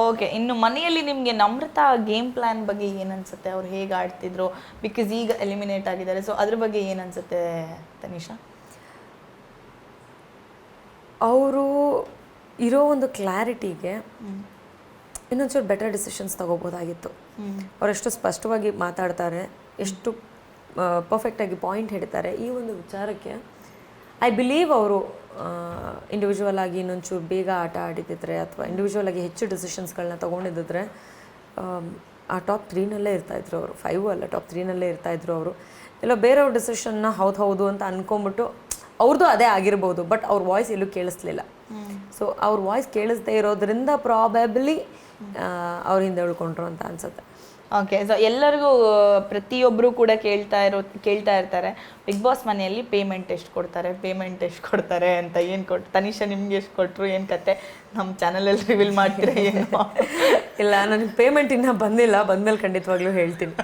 Okay ಇನ್ನು ಮನೆಯಲ್ಲಿ ನಿಮಗೆ ನಮ್ರತಾ ಗೇಮ್ ಪ್ಲಾನ್ ಬಗ್ಗೆ ಏನು ಅನ್ಸುತ್ತೆ ಅವ್ರು ಹೇಗೆ ಆಡ್ತಿದ್ರು? ಬಿಕಾಸ್ ಈಗ ಎಲಿಮಿನೇಟ್ ಆಗಿದ್ದಾರೆ. ಸೊ ಅದ್ರ ಬಗ್ಗೆ ಏನು ಅನ್ಸುತ್ತೆ ತನಿಷಾ? ಅವರು ಇರೋ ಒಂದು ಕ್ಲಾರಿಟಿಗೆ ಇನ್ನೊಂಚೂರು ಬೆಟರ್ ಡಿಸಿಷನ್ಸ್ ತಗೋಬೋದಾಗಿತ್ತು. ಅವರೆಷ್ಟು ಸ್ಪಷ್ಟವಾಗಿ ಮಾತಾಡ್ತಾರೆ ಎಷ್ಟು ಪರ್ಫೆಕ್ಟಾಗಿ ಪಾಯಿಂಟ್ ಹಿಡಿತಾರೆ ಈ ಒಂದು ವಿಚಾರಕ್ಕೆ ಐ ಬಿಲೀವ್ ಅವರು ಇಂಡಿವಿಜುವಲ್ ಆಗಿ ಇನ್ನೊಂಚೂರು ಬೇಗ ಆಟ ಆಡಿದಿದ್ರೆ ಅಥವಾ ಇಂಡಿವಿಜುವಲ್ ಆಗಿ ಹೆಚ್ಚು ಡಿಸಿಷನ್ಸ್ಗಳನ್ನ ತೊಗೊಂಡಿದ್ದಿದ್ರೆ ಆಮ್, ಆ ಟಾಪ್ ತ್ರೀನಲ್ಲೇ ಇರ್ತಾಯಿದ್ರು ಅವರು. ಫೈವ್ ಅಲ್ಲ ಟಾಪ್ ತ್ರೀನಲ್ಲೇ ಇರ್ತಾಯಿದ್ರು ಅವರು. ಎಲ್ಲೋ ಬೇರೆಯವ್ರ ಡಿಸಿಷನ್ನ ಹೌದು ಹೌದು ಅಂತ ಅನ್ಕೊಂಬಿಟ್ಟು ಅವ್ರದ್ದು ಅದೇ ಆಗಿರ್ಬೋದು ಬಟ್ ಅವ್ರ ವಾಯ್ಸ್ ಎಲ್ಲೂ ಕೇಳಿಸ್ಲಿಲ್ಲ. ಸೊ ಅವ್ರ ವಾಯ್ಸ್ ಕೇಳಿಸ್ದೇ ಇರೋದ್ರಿಂದ ಪ್ರಾಬಬ್ಲಿ ಅವ್ರ ಹಿಂದೆ ಉಳ್ಕೊಂಡ್ರು ಅಂತ ಅನ್ಸುತ್ತೆ. ಓಕೆ ಸೊ ಎಲ್ಲರಿಗೂ ಪ್ರತಿಯೊಬ್ಬರು ಕೂಡ ಕೇಳ್ತಾ ಇರೋ ಕೇಳ್ತಾ ಇರ್ತಾರೆ ಬಿಗ್ ಬಾಸ್ ಮನೆಯಲ್ಲಿ ಪೇಮೆಂಟ್ ಎಷ್ಟು ಕೊಡ್ತಾರೆ ಪೇಮೆಂಟ್ ಎಷ್ಟು ಕೊಡ್ತಾರೆ ಅಂತ ಏನು ಕೊಟ್ಟು ತನಿಷ ನಿಮ್ಗೆ ಎಷ್ಟು ಕೊಟ್ಟರು ಏನು ಕತೆ? ನಮ್ಮ ಚಾನಲಲ್ಲಿ ರಿವೀಲ್ ಮಾಡ್ತೀರಾ ಏನು? ಇಲ್ಲ ನನಗೆ ಪೇಮೆಂಟ್ ಇನ್ನೂ ಬಂದಿಲ್ಲ ಬಂದಮೇಲೆ ಖಂಡಿತವಾಗ್ಲೂ ಹೇಳ್ತೀನಿ.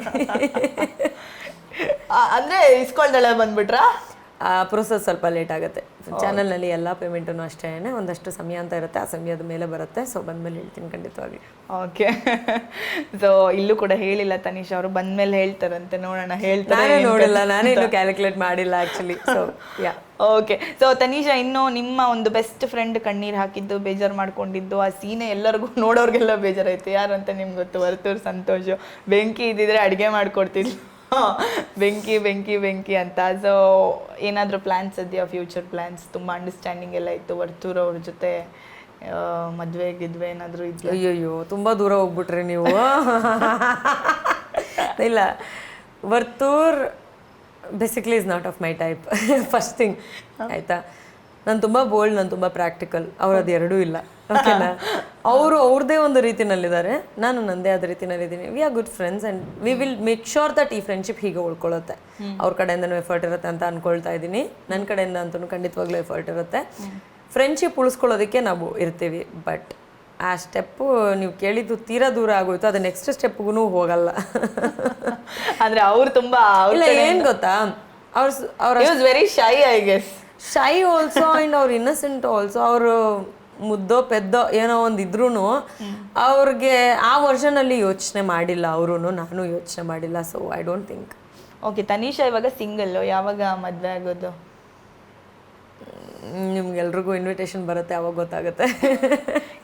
ಅಂದರೆ ಅಂದ್ರೆ ಇಸ್ಕೊಳ್ದಳೆ ಬಂದ್ಬಿಟ್ರಾ? ಆ ಪ್ರೊಸೆಸ್ ಸ್ವಲ್ಪ ಲೇಟ್ ಆಗುತ್ತೆ. ಚಾನಲ್ನಲ್ಲಿ ಎಲ್ಲ ಪೇಮೆಂಟನ್ನು ಅಷ್ಟೇ ಒಂದಷ್ಟು ಸಮಯ ಅಂತ ಇರುತ್ತೆ. ಆ ಸಮಯದ ಮೇಲೆ ಬರುತ್ತೆ. ಸೊ ಬಂದ್ಮೇಲೆ ಹೇಳ್ತೀನಿ ಖಂಡಿತವಾಗಿ. ಓಕೆ ಸೊ ಇಲ್ಲೂ ಕೂಡ ಹೇಳಿಲ್ಲ ತನಿಷ್ ಅವರು. ಬಂದ್ಮೇಲೆ ಹೇಳ್ತಾರಂತೆ. ನೋಡೋಣ ಹೇಳ್ತಾರೆ ನೋಡಿಲ್ಲ. ನಾನೇ ಇನ್ನು ಕ್ಯಾಲ್ಕುಲೇಟ್ ಮಾಡಿಲ್ಲ actually so yeah okay so Tanisha ಇನ್ನು ನಿಮ್ಮ ಒಂದು ಬೆಸ್ಟ್ ಫ್ರೆಂಡ್ ಕಣ್ಣೀರು ಹಾಕಿದ್ದು ಬೇಜಾರು ಮಾಡ್ಕೊಂಡಿದ್ದು ಆ ಸೀನೆ ಎಲ್ಲರಿಗೂ ನೋಡೋರ್ಗೆಲ್ಲ ಬೇಜಾರಾಯ್ತು. ಯಾರಂತ ಅಂತ ನಿಮ್ಗೆ ಗೊತ್ತು? ವರ್ತೂರ್ ಸಂತೋಷ್. ಬೆಂಕಿ ಇದ್ದಿದ್ರೆ ಅಡುಗೆ ಮಾಡ್ಕೊಡ್ತಿದ್ಲು. ಬೆಂಕಿ ಬೆಂಕಿ ಬೆಂಕಿ ಅಂತ. ಸೊ ಏನಾದರೂ ಪ್ಲ್ಯಾನ್ಸ್ ಇದೆಯಾ ಫ್ಯೂಚರ್ ಪ್ಲ್ಯಾನ್ಸ್ ತುಂಬ ಅಂಡರ್ಸ್ಟ್ಯಾಂಡಿಂಗ್ ಎಲ್ಲ ಇತ್ತು. ವರ್ತೂರ್ ಅವ್ರ ಜೊತೆ ಮದುವೆ ಗಿದ್ವೆ ಏನಾದರೂ ಇದ್ದು ಅಯ್ಯಯ್ಯೋ ತುಂಬ ದೂರ ಹೋಗ್ಬಿಟ್ರಿ ನೀವು. ಇಲ್ಲ Varthur basically is not of my type first thing ಆಯ್ತಾ? ನಾನು ತುಂಬ ಬೋಲ್ಡ್ ನಾನು ತುಂಬ ಪ್ರಾಕ್ಟಿಕಲ್ ಅವ್ರು ಅದು ಎರಡೂ ಇಲ್ಲ. ಓಕೆನಾ ಅವರು ಅವ್ರದ್ದೇ ಒಂದು ರೀತಿನಲ್ಲಿದ್ದಾರೆ. ನಾನು ನಂದೇ ಆದ ರೀತಿನಲ್ಲಿದ್ದೀನಿ. We are good friends and we will make sure that ಈ ಫ್ರೆಂಡ್ಶಿಪ್ ಹೀಗೆ ಉಳ್ಕೊಳ್ಳುತ್ತೆ. ಅವ್ರ ಕಡೆಯಿಂದನೂ ಎಫರ್ಟ್ ಇರುತ್ತೆ ಅಂತ ಅನ್ಕೊಳ್ತಾ ಇದ್ದೀನಿ. ನನ್ನ ಕಡೆಯಿಂದ ಅಂತೂ ಖಂಡಿತವಾಗ್ಲೂ ಎಫರ್ಟ್ ಇರುತ್ತೆ. ಫ್ರೆಂಡ್ಶಿಪ್ ಉಳಿಸ್ಕೊಳ್ಳೋದಕ್ಕೆ ನಾವು ಇರ್ತೀವಿ. ಬಟ್ ಆ ಸ್ಟೆಪ್ಪು ನೀವು ಕೇಳಿದ್ದು ತೀರಾ ದೂರ ಆಗೋಯ್ತು. ಅದು ನೆಕ್ಸ್ಟ್ ಸ್ಟೆಪ್ಗೂ ಹೋಗಲ್ಲ. ಅಂದರೆ ಅವ್ರು ತುಂಬಾ ಇಲ್ಲ ಏನು ಗೊತ್ತಾ? ಅವ್ರ ಅವ್ರ very shy I guess shy also and ಅವ್ರ ಇನ್ನಸೆಂಟ್ ಆಲ್ಸೋ ಅವರು ಮುದ್ದೋ ಪೆದ್ದೋ ಏನೋ ಒಂದು ಇದ್ರೂ ಅವ್ರಿಗೆ ಆ ವರ್ಷನಲ್ಲಿ ಯೋಚನೆ ಮಾಡಿಲ್ಲ ಅವರು ನಾನು ಯೋಚನೆ ಮಾಡಿಲ್ಲ so I don't think okay Tanisha ಇವಾಗ ಸಿಂಗಲ್ ಯಾವಾಗ ಮದುವೆ ಆಗೋದು? ನಿಮ್ಗೆಲ್ರಿಗೂ ಇನ್ವಿಟೇಷನ್ ಬರುತ್ತೆ ಅವಾಗ ಗೊತ್ತಾಗುತ್ತೆ.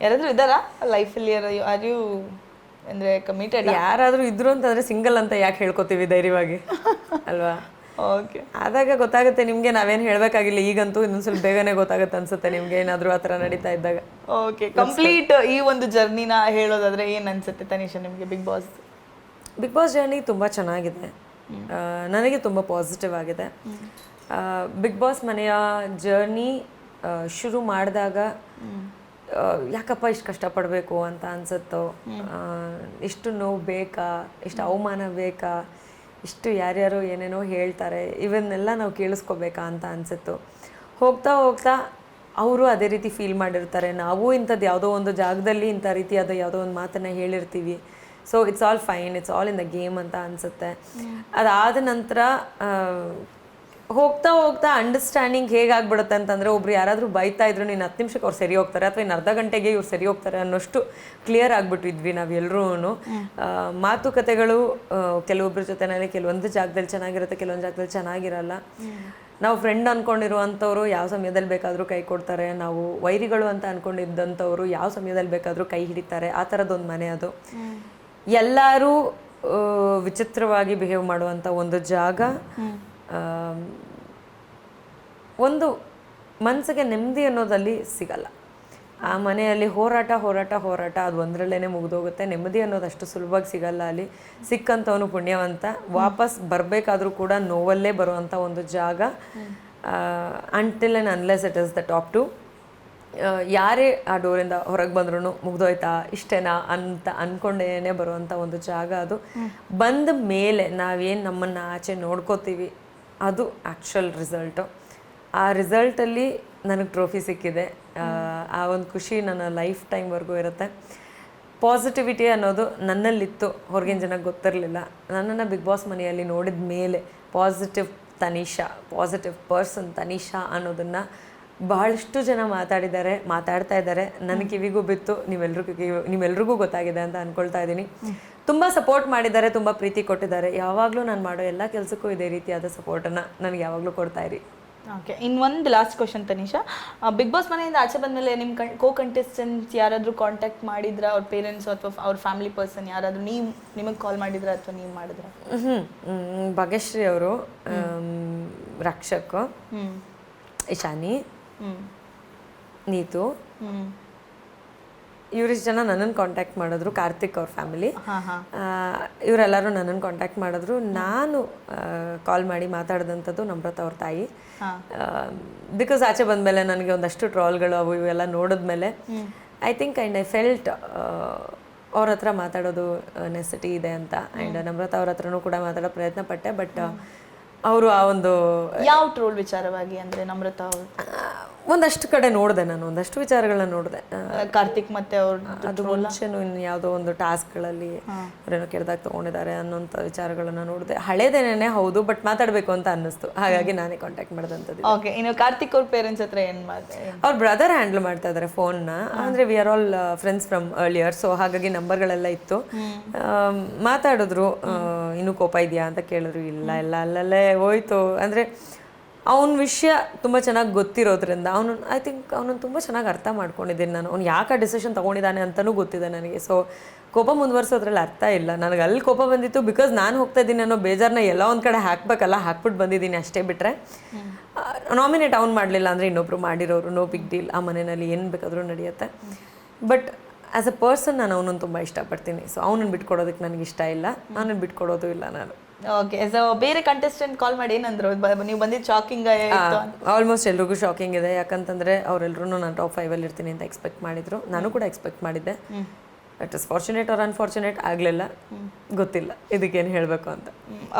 ಯಾರಾದರೂ ಇದ್ದಾರಾ ಲೈಫಲ್ಲಿ ಆರ್ ಯು ಅಂದ್ರೆ ಕಮಿಟೆಡ್ ಯಾರಾದರೂ ಇದ್ರು ಅಂತಂದರೆ ಸಿಂಗಲ್ ಅಂತ ಯಾಕೆ ಹೇಳ್ಕೊತೀವಿ ಧೈರ್ಯವಾಗಿ? ಅಲ್ವಾ? ಓಕೆ ಆದಾಗ ಗೊತ್ತಾಗುತ್ತೆ ನಿಮಗೆ ನಾವೇನು ಹೇಳಬೇಕಾಗಿಲ್ಲ. ಈಗಂತೂ ಇನ್ನೊಂದು ಸ್ವಲ್ಪ ಬೇಗನೆ ಗೊತ್ತಾಗುತ್ತೆ ಅನ್ಸುತ್ತೆ ನಿಮ್ಗೆ ಏನಾದರೂ ಆ ಥರ ನಡೀತಾ ಇದ್ದಾಗ. ಓಕೆ ಕಂಪ್ಲೀಟ್ ಈ ಒಂದು ಜರ್ನಿನ ಹೇಳೋದಾದ್ರೆ ಏನು ಅನ್ಸುತ್ತೆ ತನಿಷಾ ನಿಮ್ಗೆ Bigg Boss Bigg Boss journey ತುಂಬ ಚೆನ್ನಾಗಿದೆ. ನನಗೆ ತುಂಬ ಪಾಸಿಟಿವ್ ಆಗಿದೆ. ಬಿಗ್ ಬಾಸ್ ಮನೆಯ ಜರ್ನಿ ಶುರು ಮಾಡಿದಾಗ ಯಾಕಪ್ಪ ಇಷ್ಟು ಕಷ್ಟಪಡಬೇಕು ಅಂತ ಅನ್ಸುತ್ತೋ ಇಷ್ಟು ನೋವು ಬೇಕಾ ಇಷ್ಟು ಅವಮಾನ ಬೇಕಾ ಇಷ್ಟು ಯಾರ್ಯಾರು ಏನೇನೋ ಹೇಳ್ತಾರೆ, ಇವನ್ನೆಲ್ಲ ನಾವು ಕೇಳಿಸ್ಕೋಬೇಕಾ ಅಂತ ಅನಿಸುತ್ತು. ಹೋಗ್ತಾ ಹೋಗ್ತಾ ಅವರು ಅದೇ ರೀತಿ ಫೀಲ್ ಮಾಡಿರ್ತಾರೆ. ನಾವು ಇಂಥದ್ದು ಯಾವುದೋ ಒಂದು ಜಾಗದಲ್ಲಿ ಇಂಥ ರೀತಿಯಾದ ಯಾವುದೋ ಒಂದು ಮಾತನ್ನು ಹೇಳಿರ್ತೀವಿ. So it's all fine it's all in the game ಅಂತ ಅನಿಸುತ್ತೆ. ಅದಾದ ನಂತರ ಹೋಗ್ತಾ ಹೋಗ್ತಾ ಅಂಡರ್ಸ್ಟ್ಯಾಂಡಿಂಗ್ ಹೇಗಾಗ್ಬಿಡುತ್ತೆ ಅಂತಂದರೆ ಒಬ್ರು ಯಾರಾದರೂ ಬೈತಾ ಇದ್ರು ನೀನು ಹತ್ತು ನಿಮಿಷಕ್ಕೆ ಅವ್ರು ಸರಿ ಹೋಗ್ತಾರೆ ಅಥವಾ ಇನ್ನು ಅರ್ಧ ಗಂಟೆಗೆ ಇವ್ರು ಸರಿ ಹೋಗ್ತಾರೆ ಅನ್ನೋಷ್ಟು ಕ್ಲಿಯರ್ ಆಗಿಬಿಟ್ಟಿದ್ವಿ ನಾವೆಲ್ಲರೂ ಮಾತುಕತೆಗಳು ಕೆಲವೊಬ್ಬರ ಜೊತೆನಲ್ಲಿ ಕೆಲವೊಂದು ಜಾಗದಲ್ಲಿ ಚೆನ್ನಾಗಿರುತ್ತೆ ಕೆಲವೊಂದು ಜಾಗದಲ್ಲಿ ಚೆನ್ನಾಗಿರಲ್ಲ. ನಾವು ಫ್ರೆಂಡ್ ಅಂದ್ಕೊಂಡಿರುವಂಥವ್ರು ಯಾವ ಸಮಯದಲ್ಲಿ ಬೇಕಾದರೂ ಕೈ ಕೊಡ್ತಾರೆ ನಾವು ವೈರಿಗಳು ಅಂತ ಅಂದ್ಕೊಂಡಿದ್ದಂಥವ್ರು ಯಾವ ಸಮಯದಲ್ಲಿ ಬೇಕಾದರೂ ಕೈ ಹಿಡಿತಾರೆ ಆ ಥರದ್ದೊಂದು ಮನೆ ಅದು. ಎಲ್ಲರೂ ವಿಚಿತ್ರವಾಗಿ ಬಿಹೇವ್ ಮಾಡುವಂಥ ಒಂದು ಜಾಗ. ಒಂದು ಮನಸ್ಸಿಗೆ ನೆಮ್ಮದಿ ಅನ್ನೋದಲ್ಲಿ ಸಿಗಲ್ಲ. ಆ ಮನೆಯಲ್ಲಿ ಹೋರಾಟ ಹೋರಾಟ ಹೋರಾಟ ಅದು ಒಂದರಲ್ಲೇ ಮುಗಿದೋಗುತ್ತೆ. ನೆಮ್ಮದಿ ಅನ್ನೋದು ಅಷ್ಟು ಸುಲಭವಾಗಿ ಸಿಗಲ್ಲ ಅಲ್ಲಿ. ಸಿಕ್ಕಂಥವನು ಪುಣ್ಯವಂತ. ವಾಪಸ್ ಬರಬೇಕಾದ್ರೂ ಕೂಡ ನೋವಲ್ಲೇ ಬರುವಂಥ ಒಂದು ಜಾಗ. Until and unless it is the top to ಯಾರೇ ಆ ಡೋರಿಂದ ಹೊರಗೆ ಬಂದ್ರೂ ಮುಗ್ದೋಯ್ತಾ? ಇಷ್ಟೇನಾ? ಅಂತ ಅಂದ್ಕೊಂಡೇನೆ ಬರುವಂಥ ಒಂದು ಜಾಗ ಅದು. ಬಂದ ಮೇಲೆ ನಾವೇನು ನಮ್ಮನ್ನು ಆಚೆ ನೋಡ್ಕೋತೀವಿ? ಅದು ಆ್ಯಕ್ಚುಯಲ್ ರಿಸಲ್ಟು ಆ ರಿಸಲ್ಟಲ್ಲಿ ನನಗೆ ಟ್ರೋಫಿ ಸಿಕ್ಕಿದೆ. ಆ, ಆ ಒಂದು ಖುಷಿ ನನ್ನ ಲೈಫ್ ಟೈಮ್ವರೆಗೂ ಇರುತ್ತೆ. ಪಾಸಿಟಿವಿಟಿ ಅನ್ನೋದು ನನ್ನಲ್ಲಿತ್ತು. ಹೊರಗಿನ ಜನಕ್ಕೆ ಗೊತ್ತಿರಲಿಲ್ಲ. ನನ್ನನ್ನು ಬಿಗ್ ಬಾಸ್ ಮನೆಯಲ್ಲಿ ನೋಡಿದ ಮೇಲೆ positive Tanisha positive person Tanisha ಅನ್ನೋದನ್ನು ಬಹಳಷ್ಟು ಜನ ಮಾತಾಡಿದ್ದಾರೆ ಮಾತಾಡ್ತಾ ಇದ್ದಾರೆ. ನನ್ನ ಕಿವಿಗೂ ಬಿತ್ತು ನೀವೆಲ್ರಿಗೂ ಕಿವಿ ಗೊತ್ತಾಗಿದೆ ಅಂತ ಅನ್ಕೊಳ್ತಾ ಇದ್ದೀನಿ ತುಂಬ ಸಪೋರ್ಟ್ ಮಾಡಿದ್ದಾರೆ ತುಂಬ ಪ್ರೀತಿ ಕೊಟ್ಟಿದ್ದಾರೆ. ಯಾವಾಗಲೂ ನಾನು ಮಾಡೋ ಎಲ್ಲ ಕೆಲಸಕ್ಕೂ ಇದೇ ರೀತಿಯಾದ ಸಪೋರ್ಟನ್ನು ನನಗೆ ಯಾವಾಗಲೂ ಕೊಡ್ತಾ ಇರಿ. ಓಕೆ ಇನ್ನು ಒಂದು last question Tanisha Bigg Boss ಮನೆಯಿಂದ ಆಚೆ ಬಂದಮೇಲೆ ನಿಮ್ಮ ಕಣ್ ಕೋ ಕಂಟೆಸ್ಟೆಂಟ್ಸ್ ಯಾರಾದರೂ ಕಾಂಟ್ಯಾಕ್ಟ್ ಮಾಡಿದ್ರಾ? ಅವ್ರ ಪೇರೆಂಟ್ಸ್ ಅಥವಾ ಅವ್ರ ಫ್ಯಾಮಿಲಿ ಪರ್ಸನ್ ಯಾರಾದರೂ ನೀವು ನಿಮಗೆ ಕಾಲ್ ಮಾಡಿದ್ರಾ ಅಥವಾ ನೀವು ಮಾಡಿದ್ರ? ಹ್ಞೂ ಭಾಗ್ಯಶ್ರೀ ಅವರು ರಕ್ಷಕ್ ಹ್ಞೂ ಇಶಾನಿ ನೀತು. ಇವರಿಷ್ಟು ಜನ ನನ್ನನ್ನು ಕಾಂಟ್ಯಾಕ್ಟ್ ಮಾಡಿದ್ರು ಕಾರ್ತಿಕ್ ಅವ್ರ ಫ್ಯಾಮಿಲಿ ಇವರೆಲ್ಲರೂ ನನ್ನನ್ನು ಕಾಂಟ್ಯಾಕ್ಟ್ ಮಾಡಿದ್ರು. ನಾನು ಕಾಲ್ ಮಾಡಿ ಮಾತಾಡಿದಂಥದ್ದು ನಮ್ರತ ಅವ್ರ ತಾಯಿ. ಬಿಕಾಸ್ ಆಚೆ ಬಂದಮೇಲೆ ನನಗೆ ಒಂದಷ್ಟು ಟ್ರಾಲ್ಗಳು ಅವು ಇವೆಲ್ಲ ನೋಡಿದ್ಮೇಲೆ I think and I felt ಅವ್ರ ಹತ್ರ ಮಾತಾಡೋದು ನೆಸಿಟಿ ಇದೆ ಅಂತ. ಆ್ಯಂಡ್ ನಮ್ರತ ಅವ್ರ ಹತ್ರನೂ ಕೂಡ ಮಾತಾಡೋ ಪ್ರಯತ್ನ ಪಟ್ಟೆ ಬಟ್ ಅವರು ಆ ಒಂದು ಯಾವ ಟ್ರೋಲ್ ವಿಚಾರವಾಗಿ ಅಂದರೆ ನಮ್ರತ ಅವ್ರು? ಒಂದಷ್ಟು ಕಡೆ ನೋಡಿದೆ ನಾನು ಒಂದಷ್ಟು ವಿಚಾರಗಳನ್ನ ನೋಡಿದೆ. ಕಾರ್ತಿಕ್ ಮತ್ತೆ ಅವ್ರ ಅದು ಮುಂಚೆನೂ ಇನ್ನು ಯಾವುದೋ ಒಂದು ಟಾಸ್ಕ್ಗಳಲ್ಲಿ ಅವರೇನೋ ಕೆಡ್ದಾಗ ತೊಗೊಂಡಿದ್ದಾರೆ ಅನ್ನೋಂತ ವಿಚಾರಗಳನ್ನ ನೋಡಿದೆ. ಹಳೇದೇನೇ ಹೌದು ಬಟ್ ಮಾತಾಡಬೇಕು ಅಂತ ಅನ್ನಿಸ್ತು. ಹಾಗಾಗಿ ನಾನೇ ಕಾಂಟ್ಯಾಕ್ಟ್ ಮಾಡಿದಂಥದ್ದು ಓಕೆ ಇನ್ನು ಕಾರ್ತಿಕ್ ಅವ್ರ ಪೇರೆಂಟ್ಸ್ ಹತ್ರ ಏನು ಮಾಡಿದೆ ಅವ್ರ ಬ್ರದರ್ ಹ್ಯಾಂಡಲ್ ಮಾಡ್ತಾ ಇದ್ದಾರೆ ಫೋನ್ನ ಅಂದರೆ we are all friends from earlier so ಹಾಗಾಗಿ ನಂಬರ್ಗಳೆಲ್ಲ ಇತ್ತು. ಮಾತಾಡಿದ್ರು. ಇನ್ನು ಇನ್ನೂ ಕೋಪ ಇದೆಯಾ ಅಂತ ಕೇಳಿದ್ರು. ಇಲ್ಲ ಇಲ್ಲ ಅಲ್ಲಲ್ಲೇ ಹೋಯ್ತು. ಅಂದರೆ ಅವನ ವಿಷಯ ತುಂಬ ಚೆನ್ನಾಗಿ ಗೊತ್ತಿರೋದ್ರಿಂದ ಅವನು ಐ ಥಿಂಕ್ ಅವನನ್ನು ತುಂಬ ಚೆನ್ನಾಗಿ ಅರ್ಥ ಮಾಡ್ಕೊಂಡಿದ್ದೀನಿ ನಾನು. ಅವ್ನು ಯಾಕೆ ಆ ಡಿಸಿಷನ್ ತೊಗೊಂಡಿದ್ದಾನೆ ಅಂತಲೂ ಗೊತ್ತಿದೆ ನನಗೆ. ಸೊ ಕೋಪ ಮುಂದುವರ್ಸೋದ್ರಲ್ಲಿ ಅರ್ಥ ಇಲ್ಲ. ನನಗೆ ಅಲ್ಲಿ ಕೋಪ ಬಂದಿತ್ತು ಬಿಕಾಸ್ ನಾನು ಹೋಗ್ತಾ ಇದ್ದೀನಿ ಅನ್ನೋ ಬೇಜಾರನ್ನ ಎಲ್ಲ ಒಂದು ಕಡೆ ಹಾಕ್ಬೇಕಲ್ಲ ಹಾಕ್ಬಿಟ್ಟು ಬಂದಿದ್ದೀನಿ ಅಷ್ಟೇ ಬಿಟ್ಟರೆ ನಾಮಿನೇಟ್ ಅವ್ನು ಮಾಡಲಿಲ್ಲ ಅಂದರೆ ಇನ್ನೊಬ್ರು ಮಾಡಿರೋರು ನೋ ಬಿಗ್ ಡೀಲ್ ಆ ಮನೆಯಲ್ಲಿ ಏನು ಬೇಕಾದರೂ ನಡೆಯುತ್ತೆ. ಬಟ್ ಆ್ಯಸ್ ಅ ಪರ್ಸನ್ ನಾನು ಅವನನ್ನು ತುಂಬ ಇಷ್ಟಪಡ್ತೀನಿ. ಸೊ ಅವನನ್ನು ಬಿಟ್ಕೊಡೋದಕ್ಕೆ ನನಗೆ ಇಷ್ಟ ಇಲ್ಲ ಅವನನ್ನು ಬಿಟ್ಕೊಡೋದು ಇಲ್ಲ ನಾನು. ಓಕೆ ಸೊ ಬೇರೆ ಕಂಟೆಸ್ಟೆಂಟ್ ಕಾಲ್ ಮಾಡಿ ಏನಂದ್ರು? ನೀವು ಬಂದಿದ್ದು ಶಾಕಿಂಗ್ ಆಲ್ಮೋಸ್ಟ್ ಎಲ್ರಿಗೂ ಶಾಕಿಂಗ್ ಇದೆ. ಯಾಕಂತಂದ್ರೆ ಅವರೆಲ್ಲರೂ ನಾನು ಟಾಪ್ ಫೈವಲ್ಲಿ ಇರ್ತೀನಿ ಅಂತ ಎಕ್ಸ್ಪೆಕ್ಟ್ ಮಾಡಿದ್ರು. ನಾನು ಕೂಡ ಎಕ್ಸ್ಪೆಕ್ಟ್ ಮಾಡಿದ್ದೆ. But is fortunate or unfortunate ಆಗಲಿಲ್ಲ. ಗೊತ್ತಿಲ್ಲ. ಇದಕ್ಕೇನು ಹೇಳಬೇಕು ಅಂತ.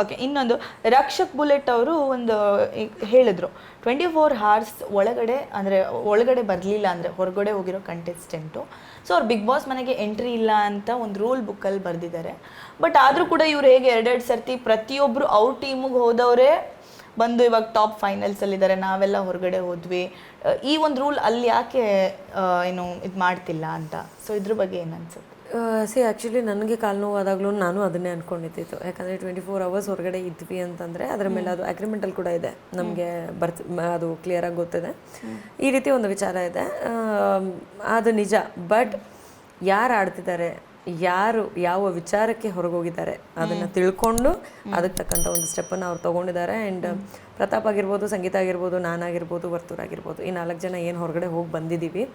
ಓಕೆ ಇನ್ನೊಂದು. ರಕ್ಷಕ್ ಬುಲೆಟ್ ಅವರು ಒಂದು ಹೇಳಿದ್ರು. ಟ್ವೆಂಟಿ ಫೋರ್ ಹಾರ್ಸ್ ಒಳಗಡೆ, ಅಂದರೆ ಒಳಗಡೆ ಬರಲಿಲ್ಲ ಅಂದರೆ ಹೊರಗಡೆ ಹೋಗಿರೋ ಕಂಟೆಸ್ಟೆಂಟು ಸೊ ಅವ್ರು ಬಿಗ್ ಬಾಸ್ ಮನೆಗೆ ಎಂಟ್ರಿ ಇಲ್ಲ ಅಂತ ಒಂದು ರೂಲ್ ಬುಕ್ಕಲ್ಲಿ ಬರೆದಿದ್ದಾರೆ. ಬಟ್ ಆದರೂ ಕೂಡ ಇವ್ರು ಹೇಗೆ ಎರಡೆರಡು ಸರ್ತಿ ಪ್ರತಿಯೊಬ್ಬರು ಅವ್ರ ಟೀಮಿಗೆ ಹೋದವರೇ ಬಂದು ಇವಾಗ ಟಾಪ್ ಫೈನಲ್ಸಲ್ಲಿದ್ದಾರೆ ನಾವೆಲ್ಲ ಹೊರಗಡೆ ಹೋದ್ವಿ. ಈ ಒಂದು ರೂಲ್ ಅಲ್ಲಿ ಯಾಕೆ ಏನು ಇದು ಮಾಡ್ತಿಲ್ಲ ಅಂತ? ಸೊ ಇದ್ರ ಬಗ್ಗೆ ಏನು ಅನ್ಸುತ್ತೆ? ಸಿ ಆ್ಯಕ್ಚುಲಿ ನನಗೆ ಕಾಲು ನೋವಾದಾಗಲೂ ನಾನು ಅದನ್ನೇ ಅಂದ್ಕೊಂಡಿದ್ದಿತ್ತು ಯಾಕಂದರೆ ಟ್ವೆಂಟಿ ಫೋರ್ ಅವರ್ಸ್ ಹೊರಗಡೆ ಇದ್ವಿ ಅಂತಂದರೆ ಅದರ ಮೇಲೆ ಅದು ಅಗ್ರಿಮೆಂಟಲ್ಲಿ ಕೂಡ ಇದೆ. ನಮಗೆ ಬರ್ತ್ ಅದು ಕ್ಲಿಯರಾಗಿ ಗೊತ್ತಿದೆ. ಈ ರೀತಿ ಒಂದು ವಿಚಾರ ಇದೆ. ಅದು ನಿಜ. ಬಟ್ ಯಾರು ಆಡ್ತಿದ್ದಾರೆ? ಯಾರು ಯಾವ ವಿಚಾರಕ್ಕೆ ಹೊರಗೋಗಿದ್ದಾರೆ ಅದನ್ನು ತಿಳ್ಕೊಂಡು ಅದಕ್ಕೆ ತಕ್ಕಂಥ ಒಂದು ಸ್ಟೆಪ್ಪನ್ನು ಅವ್ರು ತಗೊಂಡಿದ್ದಾರೆ. ಆ್ಯಂಡ್ ಪ್ರತಾಪ್ ಆಗಿರ್ಬೋದು ಸಂಗೀತ ಆಗಿರ್ಬೋದು ನಾನಾಗಿರ್ಬೋದು ವರ್ತೂರ್ ಆಗಿರ್ಬೋದು ಈ ನಾಲ್ಕು ಜನ ಏನು ಹೊರಗಡೆ ಹೋಗಿ ಬಂದಿದ್ದೀವಿ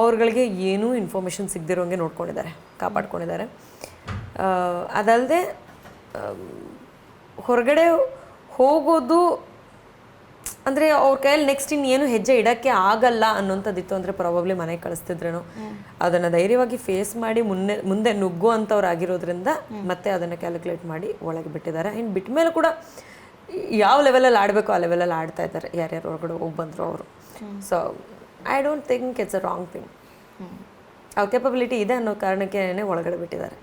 ಅವ್ರಗಳಿಗೆ ಏನೂ ಇನ್ಫಾರ್ಮೇಷನ್ ಸಿಗದಿರೋಂಗೆ ನೋಡ್ಕೊಂಡಿದ್ದಾರೆ ಕಾಪಾಡ್ಕೊಂಡಿದ್ದಾರೆ. ಅದಲ್ಲದೆ ಹೊರಗಡೆ ಹೋಗೋದು ಅಂದರೆ ಅವ್ರ ಕೈಯಲ್ಲಿ ನೆಕ್ಸ್ಟ್ ಇನ್ನೇನು ಹೆಜ್ಜೆ ಇಡಕ್ಕೆ ಆಗಲ್ಲ ಅನ್ನೋಂಥದ್ದಿತ್ತು ಅಂದ್ರೆ ಪ್ರಾಬಬ್ಲಿ ಮನೆಗೆ ಕಳಿಸ್ತಿದ್ರೇನೋ. ಅದನ್ನ ಧೈರ್ಯವಾಗಿ ಫೇಸ್ ಮಾಡಿ ಮುನ್ನೆ ಮುಂದೆ ನುಗ್ಗುವಂಥವ್ರು ಆಗಿರೋದ್ರಿಂದ ಮತ್ತೆ ಅದನ್ನ ಕ್ಯಾಲ್ಕುಲೇಟ್ ಮಾಡಿ ಒಳಗೆ ಬಿಟ್ಟಿದ್ದಾರೆ. ಇನ್ನು ಬಿಟ್ಟ ಮೇಲೆ ಕೂಡ ಯಾವ ಲೆವೆಲಲ್ಲಿ ಆಡಬೇಕು ಆ ಲೆವೆಲಲ್ಲಿ ಆಡ್ತಾ ಇದ್ದಾರೆ. ಯಾರ್ಯಾರು ಹೊರಗಡೆ ಹೋಗಿ ಬಂದರು ಅವರು. So I don't think it's a wrong thing ಅವ್ರ ಕೆಪಬಿಲಿಟಿ ಇದೆ ಅನ್ನೋ ಕಾರಣಕ್ಕೆ ಒಳಗಡೆ ಬಿಟ್ಟಿದ್ದಾರೆ.